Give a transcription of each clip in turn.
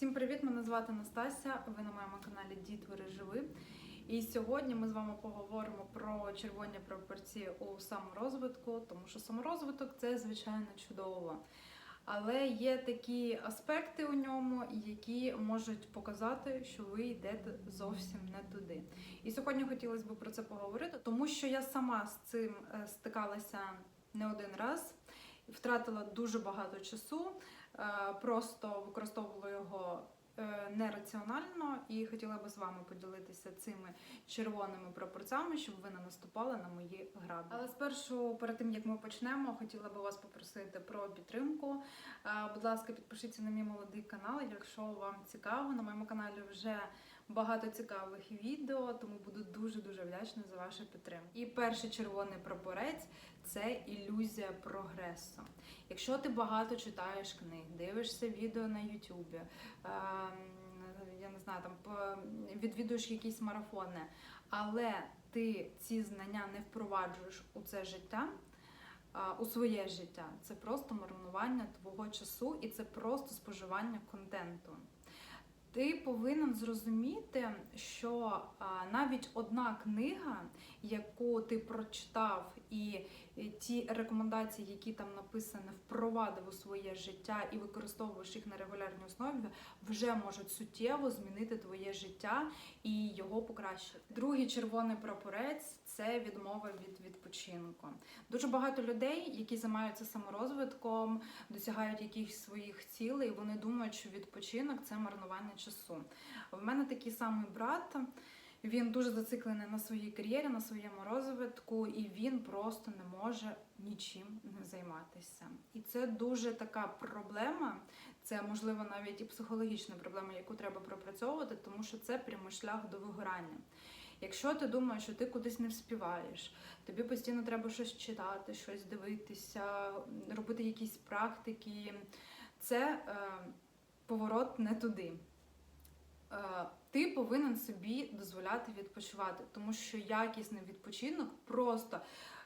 Всім привіт! Мене звати Настася. Ви на моєму каналі Дітвори Живи. І сьогодні ми з вами поговоримо про червоні пропорції у саморозвитку, тому що саморозвиток це звичайно чудово. Але є такі аспекти у ньому, які можуть показати, що ви йдете зовсім не туди. І сьогодні хотілося б про це поговорити, тому що я сама з цим е, стикалася не один раз, втратила дуже багато часу, е, просто використовувала його е, нераціонально і хотіла би з вами поділитися цими червоними пропорцями, щоб ви не наступали на мої граблі. Але спершу, перед тим як ми почнемо, хотіла би вас попросити про підтримку. Е, Будь ласка, підпишіться на мій молодий канал, якщо вам цікаво. На моєму каналі вже багато цікавих відео, тому буду дуже дуже вдячна за вашу підтримку. І перший червоний прапорець це ілюзія прогресу. Якщо ти багато читаєш книг, дивишся відео на Ютубі, ем, я не знаю, там відвідуєш якісь марафони, але ти ці знання не впроваджуєш у це життя. У своє життя це просто марнування твого часу і це просто споживання контенту. Ти повинен зрозуміти, що навіть одна книга, яку ти прочитав, і ті рекомендації, які там написані, впровадив у своє життя і використовуєш їх на регулярній основі, вже можуть суттєво змінити твоє життя і його покращити. Другий червоний прапорець це відмова від відпочинку. Дуже багато людей, які займаються саморозвитком, досягають якихось своїх цілей, вони думають, що відпочинок це марнування часу. В мене такий самий брат. Він дуже зациклений на своїй кар'єрі, на своєму розвитку, і він просто не може нічим не займатися. І це дуже така проблема. Це можливо навіть і психологічна проблема, яку треба пропрацьовувати, тому що це прямий шлях до вигорання. Якщо ти думаєш, що ти кудись не вспіваєш, тобі постійно треба щось читати, щось дивитися, робити якісь практики, це е, поворот не туди. Е, ти повинен собі дозволяти відпочивати, тому що якісний відпочинок просто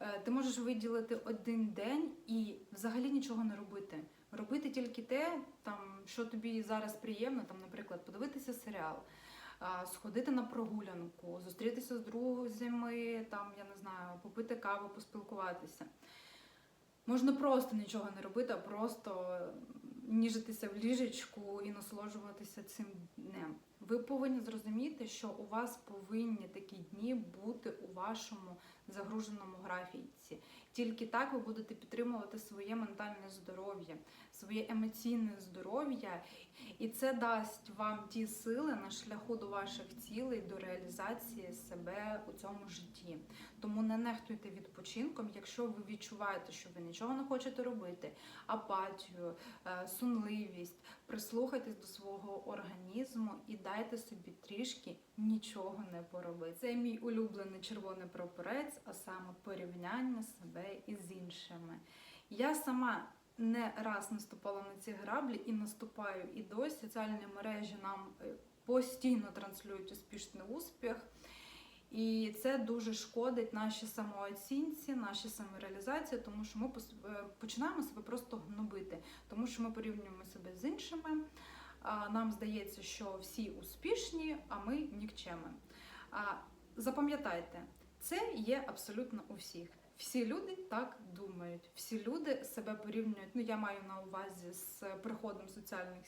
е, ти можеш виділити один день і взагалі нічого не робити. Робити тільки те, там, що тобі зараз приємно, там, наприклад, подивитися серіал, сходити на прогулянку, зустрітися з друзями, там, я не знаю, попити каву, поспілкуватися. Можна просто нічого не робити, а просто ніжитися в ліжечку і насолоджуватися цим. Ви повинні зрозуміти, що у вас повинні такі дні бути у вашому загруженому графіці. Тільки так ви будете підтримувати своє ментальне здоров'я, своє емоційне здоров'я, і це дасть вам ті сили на шляху до ваших цілей, до реалізації себе у цьому житті. Тому не нехтуйте відпочинком, якщо ви відчуваєте, що ви нічого не хочете робити, апатію, е, сунливість, прислухайтесь до свого організму і дайте собі трішки нічого не поробити. Це мій улюблений червоний прапорець, а саме порівняння себе із іншими. Я сама не раз наступала на ці граблі і наступаю і досі. Соціальні мережі нам е, постійно транслюють успішний успіх. І це дуже шкодить нашій самооцінці, нашій самореалізації, тому що ми е, починаємо себе просто гнобити, тому що ми порівнюємо себе з іншими. Нам здається, що всі успішні, а ми нікчеми. Запам'ятайте, це є абсолютно у всіх. Всі люди так думають. Всі люди себе порівнюють. Ну я маю на увазі з приходом соціальних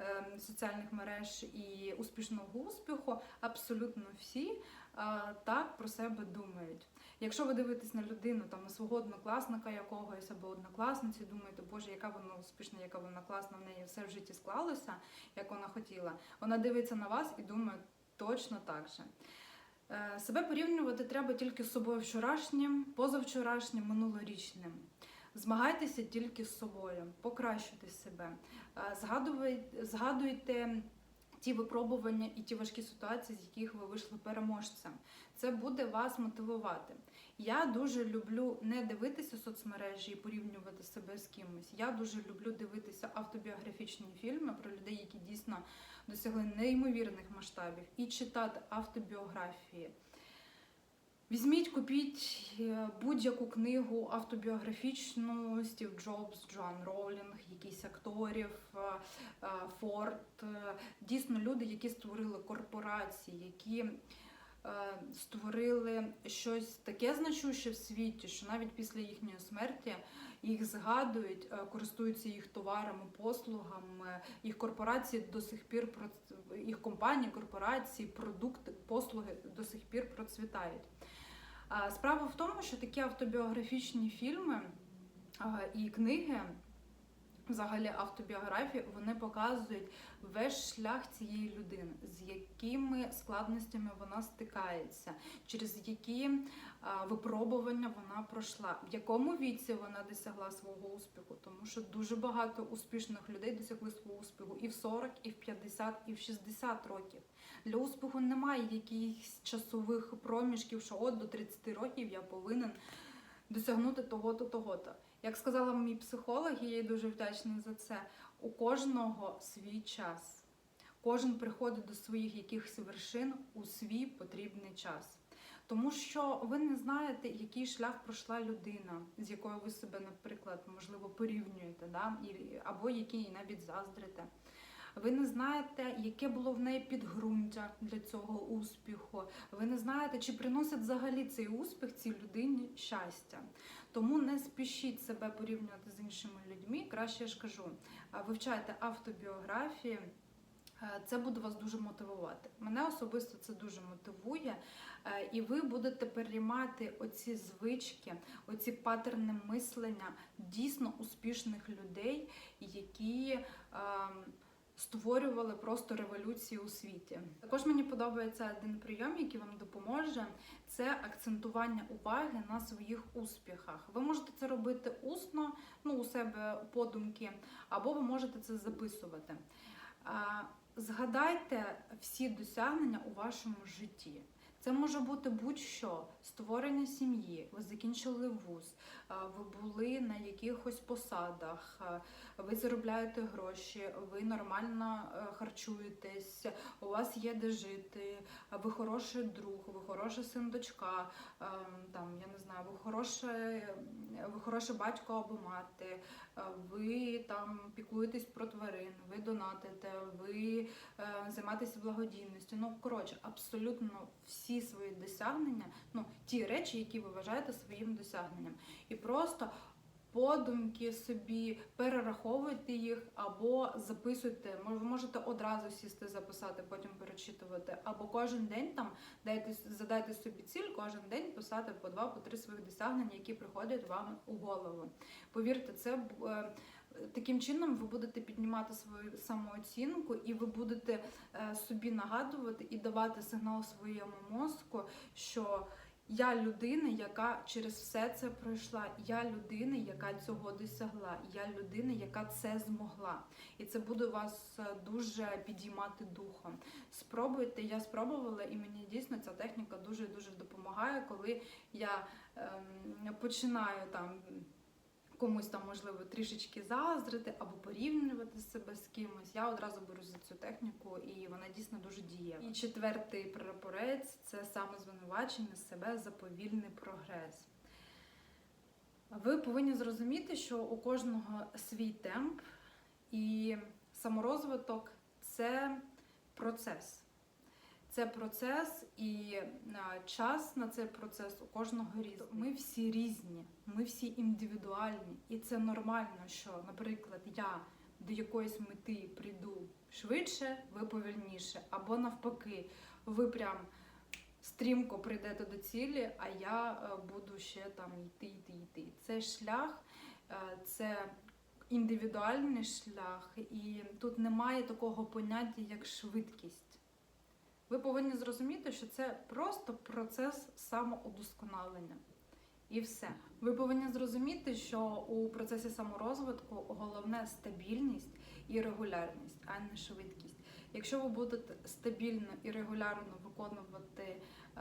е, соціальних мереж і успішного успіху. Абсолютно всі так про себе думають. Якщо ви дивитесь на людину, там на свого однокласника якогось або однокласниці, думаєте, боже, яка вона успішна, яка вона класна, в неї все в житті склалося, як вона хотіла. Вона дивиться на вас і думає точно так же. Е, Себе порівнювати треба тільки з собою вчорашнім, позавчорашнім, минулорічним. Змагайтеся тільки з собою, покращуйте себе. Е, Згадуйте, згадуйте ті випробування і ті важкі ситуації, з яких ви вийшли переможцем. Це буде вас мотивувати. Я дуже люблю не дивитися соцмережі і порівнювати себе з кимось. Я дуже люблю дивитися автобіографічні фільми про людей, які дійсно досягли неймовірних масштабів, і читати автобіографії. Візьміть, купіть е, будь-яку книгу автобіографічну Стів Джобс, Джоан Роулінг, якісь акторів, е, е, Форд. Дійсно, люди, які створили корпорації, які створили щось таке значуще в світі, що навіть після їхньої смерті їх згадують, е, користуються їх товарами, послугами, їх корпорації до сих пір їх компанії, корпорації, продукти, послуги до сих пір процвітають. Справа в тому, що такі автобіографічні фільми і книги, взагалі автобіографії, вони показують весь шлях цієї людини, з якими складностями вона стикається, через які випробування вона пройшла, в якому віці вона досягла свого успіху, тому що дуже багато успішних людей досягли свого успіху і в 40, і в 50, і в 60 років. Для успіху немає якихось часових проміжків, що от до 30 років я повинен досягнути того-то, того-то. Як сказала мій психолог, і я їй дуже вдячна за це. У кожного свій час. Кожен приходить до своїх якихось вершин у свій потрібний час. Тому що ви не знаєте, який шлях пройшла людина, з якою ви себе, наприклад, можливо, порівнюєте, да? або якій навіть заздрите. Ви не знаєте, яке було в неї підґрунтя для цього успіху. Ви не знаєте, чи приносить взагалі цей успіх цій людині щастя. Тому не спішіть себе порівнювати з іншими людьми. Краще я ж кажу, вивчайте автобіографії. Це буде вас дуже мотивувати. Мене особисто це дуже мотивує, і ви будете переймати оці звички, оці патерни мислення дійсно успішних людей, які ем, створювали просто революції у світі. Також мені подобається один прийом, який вам допоможе. Це акцентування уваги на своїх успіхах. Ви можете це робити усно, ну у себе подумки, або ви можете це записувати. Згадайте всі досягнення у вашому житті. Це може бути будь-що створення сім'ї, ви закінчили вуз, ви були на якихось посадах, ви заробляєте гроші, ви нормально е, харчуєтесь, у вас є де жити, ви хороший друг, ви хороший син, дочка, там я не знаю, ви хороший, ви хороший батько або мати, е, ви там піклуєтесь про тварин, ви донатите, ви е, займаєтеся благодійністю. Ну коротше, абсолютно всі свої досягнення, ну ті речі, які ви вважаєте своїм досягненням, і просто. Подумки собі перераховуйте їх або записуйте. Ви можете одразу сісти, записати, потім перечитувати, або кожен день там дайте задайте собі ціль кожен день писати по два, по три своїх досягнення, які приходять вам у голову. Повірте, це е, таким чином ви будете піднімати свою самооцінку, і ви будете е, собі нагадувати і давати сигнал своєму мозку, що я людина, яка через все це пройшла. Я людина, яка цього досягла. Я людина, яка це змогла. І це буде вас е, дуже підіймати духом. Спробуйте, я спробувала, і мені дійсно ця техніка дуже дуже допомагає, коли я ем, починаю там. Комусь там можливо трішечки заздрити або порівнювати себе з кимось. Я одразу беру за цю техніку, і вона дійсно дуже дієва. І четвертий прапорець це саме звинувачення себе за повільний прогрес. Ви повинні зрозуміти, що у кожного свій темп, і саморозвиток це процес. Це процес і час на цей процес у кожного різний. Ми всі різні, ми всі індивідуальні, і це нормально, що, наприклад, я до якоїсь мети прийду швидше, ви повільніше, або навпаки, ви прям стрімко прийдете до цілі, а я е, буду ще там йти, йти, йти. Це шлях, е, це індивідуальний шлях, і тут немає такого поняття, як швидкість. Ви повинні зрозуміти, що це просто процес самоудосконалення. І все. Ви повинні зрозуміти, що у процесі саморозвитку головне стабільність і регулярність, а не швидкість. Якщо ви будете стабільно і регулярно виконувати е,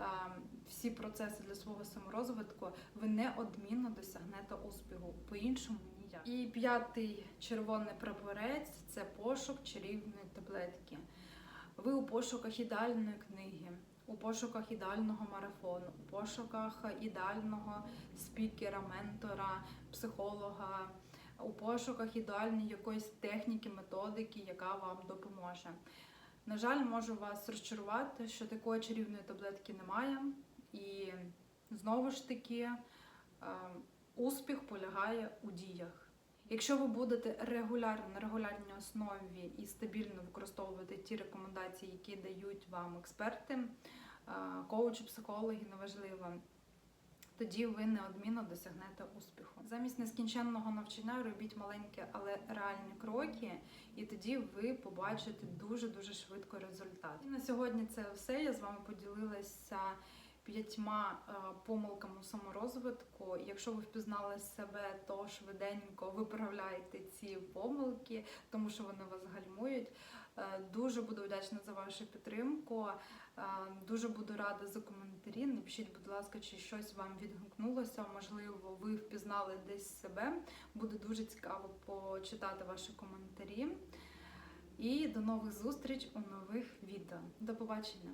всі процеси для свого саморозвитку, ви неодмінно досягнете успіху. По-іншому ніяк. І п'ятий червоний прапорець це пошук чарівної таблетки. Ви у пошуках ідеальної книги, у пошуках ідеального марафону, у пошуках ідеального спікера, ментора, психолога, у пошуках ідеальної якоїсь техніки, методики, яка вам допоможе. На жаль, можу вас розчарувати, що такої чарівної таблетки немає, і знову ж таки е, успіх полягає у діях. Якщо ви будете регулярно на регулярній основі і стабільно використовувати ті рекомендації, які дають вам експерти, коучі, психологи, неважливо, тоді ви неодмінно досягнете успіху. Замість нескінченного навчання робіть маленькі, але реальні кроки, і тоді ви побачите дуже дуже швидко результат. І на сьогодні це все. Я з вами поділилася п'ятьма е, помилками у саморозвитку. Якщо ви впізнали себе, то швиденько виправляйте ці помилки, тому що вони вас гальмують. Е, Дуже буду вдячна за вашу підтримку. Е, Дуже буду рада за коментарі. Напишіть, будь ласка, чи щось вам відгукнулося. Можливо, ви впізнали десь себе. Буде дуже цікаво почитати ваші коментарі. І до нових зустріч у нових відео. До побачення!